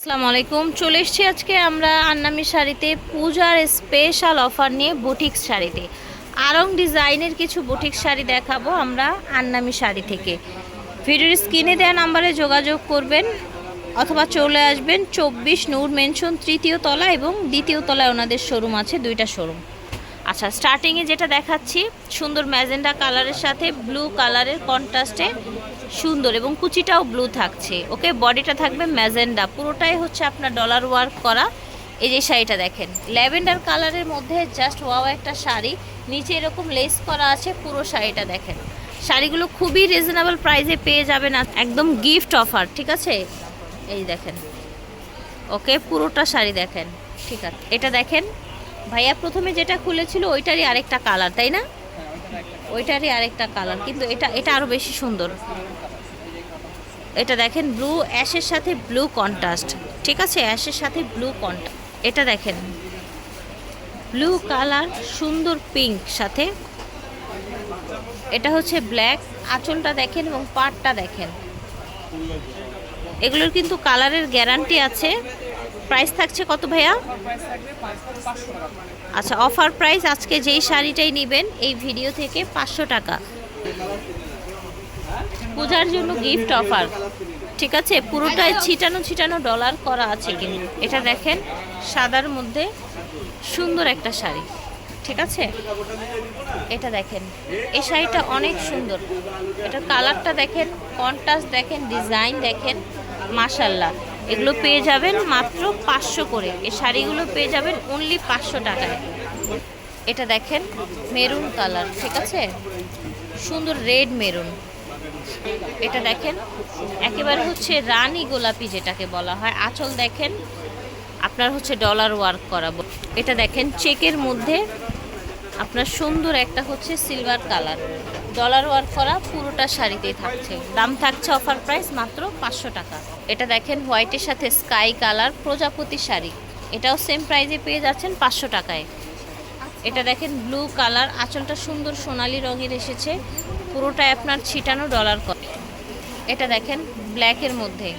আসসালামু আলাইকুম। চলে এসেছি আজকে আমরা আন্নামি শাড়িতে পূজার স্পেশাল অফার নিয়ে বুটিক শাড়িতে। আরং ডিজাইনের কিছু বুটিক শাড়ি দেখাবো আমরা আন্নামি শাড়ি থেকে। ভিডিওর স্ক্রিনে দেওয়া নাম্বারে যোগাযোগ করবেন অথবা চলে আসবেন চব্বিশ নূর মেনশন তৃতীয় তলা এবং দ্বিতীয় তলায় ওনাদের শোরুম আছে, দুইটা শোরুম আচ্ছা স্টার্টিংয়ে যেটা দেখাচ্ছি, সুন্দর ম্যাজেন্ডা কালারের সাথে ব্লু কালারের কন্ট্রাস্টে সুন্দর এবং কুচিটাও ব্লু থাকছে ওকে বডিটা থাকবে ম্যাজেন্ডা পুরোটাই হচ্ছে আপনার ডলার ওয়ার্ক করা। এই যে শাড়িটা দেখেন, ল্যাভেন্ডার কালারের মধ্যে জাস্ট ওয়াও একটা শাড়ি, নিচে এরকম লেস করা আছে, পুরো শাড়িটা দেখেন। শাড়িগুলো খুবই রিজনেবল প্রাইসে পেয়ে যাবেন, একদম গিফট অফার ঠিক আছে? এই দেখেন ওকে পুরোটা শাড়ি দেখেন, ঠিক আছে। এটা দেখেন ভাইয়া প্রথমে যেটা খুলেছিল ওইটারই আরেকটা কালার, তাই না? ওইটারই আরেকটা কালার, কিন্তু এটা এটা আরও বেশি সুন্দর। এটা দেখেন ব্লু অ্যাশের সাথে ব্লু কন্ট্রাস্ট ঠিক আছে? অ্যাশের সাথে ব্লু কন্ট্রাস্ট এটা দেখেন ব্লু কালার সুন্দর পিঙ্ক সাথে। এটা হচ্ছে ব্ল্যাক আঁচলটা দেখেন এবং পাটটা দেখেন। এগুলোর কিন্তু কালারের গ্যারান্টি আছে। প্রাইস থাকছে কত ভাইয়া? আচ্ছা অফার প্রাইস আজকে যেই শাড়িটাই নেবেন, এই ভিডিও থেকে পাঁচশো টাকা। পূজার জন্য গিফট অফার ঠিক আছে? পুরোটাই ছিটানো ছিটানো ডলার করা আছে কিন্তু। এটা দেখেন, সাদার মধ্যে সুন্দর একটা শাড়ি। ঠিক আছে? এটা দেখেন, এই শাড়িটা অনেক সুন্দর। এটার কালারটা দেখেন কন্ট্রাস্ট দেখেন ডিজাইন দেখেন মাশাল্লাহ এগুলো পেয়ে যাবেন মাত্র পাঁচশো করে। এই শাড়িগুলো পেয়ে যাবেন অনলি পাঁচশো টাকায়। এটা দেখেন মেরুন কালার ঠিক আছে? সুন্দর রেড মেরুন এটা দেখেন, একেবারে হচ্ছে রানী গোলাপি যেটাকে বলা হয়। আঁচল দেখেন, আপনার হচ্ছে ডলার ওয়ার্ক করাবো এটা দেখেন চেকের মধ্যে আপনার সুন্দর একটা হচ্ছে সিলভার কালার ডলার ওয়ার্ক করা পুরোটা শাড়িতেই থাকছে। দাম থাকছে অফার প্রাইস মাত্র পাঁচশো টাকা। এটা দেখেন হোয়াইটের সাথে স্কাই কালার প্রজাপতি শাড়ি। এটাও সেম প্রাইসে পেয়ে যাচ্ছেন পাঁচশো টাকায়। এটা দেখেন ব্লু কালার আঁচলটা সুন্দর সোনালি রঙের এসেছে। পুরোটা আপনার ছিটানো ডলার করে এটা দেখেন ব্ল্যাকের মধ্যে।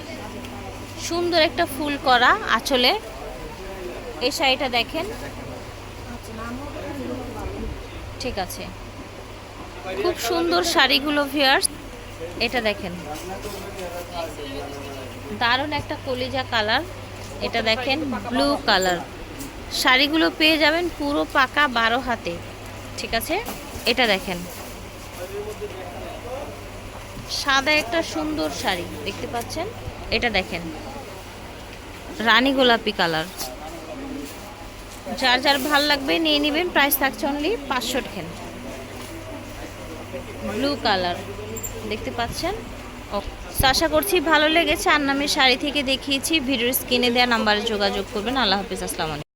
সুন্দর একটা ফুল করা আঁচলে। এই শাড়িটা দেখেন। ঠিক আছে। খুব সুন্দর শাড়িগুলো ভিয়ার্স এটা দেখেন। দারুণ একটা কলিজা কালার। এটা দেখেন ব্লু কালার শাড়িগুলো পেয়ে যাবেন পুরো পাকা বারো হাতে। ঠিক আছে? এটা দেখেন। সাদা একটা সুন্দর শাড়ি, দেখতে পাচ্ছেন? এটা দেখেন। রানী গোলাপি কালার। যার যার ভালো লাগবে, নিয়ে নেবেন। প্রাইস থাকছে অনলি পাঁচশো টাকা ব্লু কালার। দেখতে পাচ্ছেন? আশা করছি ভালো লেগেছে। আর নামে শাড়ি থেকে দেখিয়েছি। ভিডিওর স্ক্রিনে দেওয়া নাম্বারে যোগাযোগ করবেন। আল্লাহ হাফিজ, আসসালামু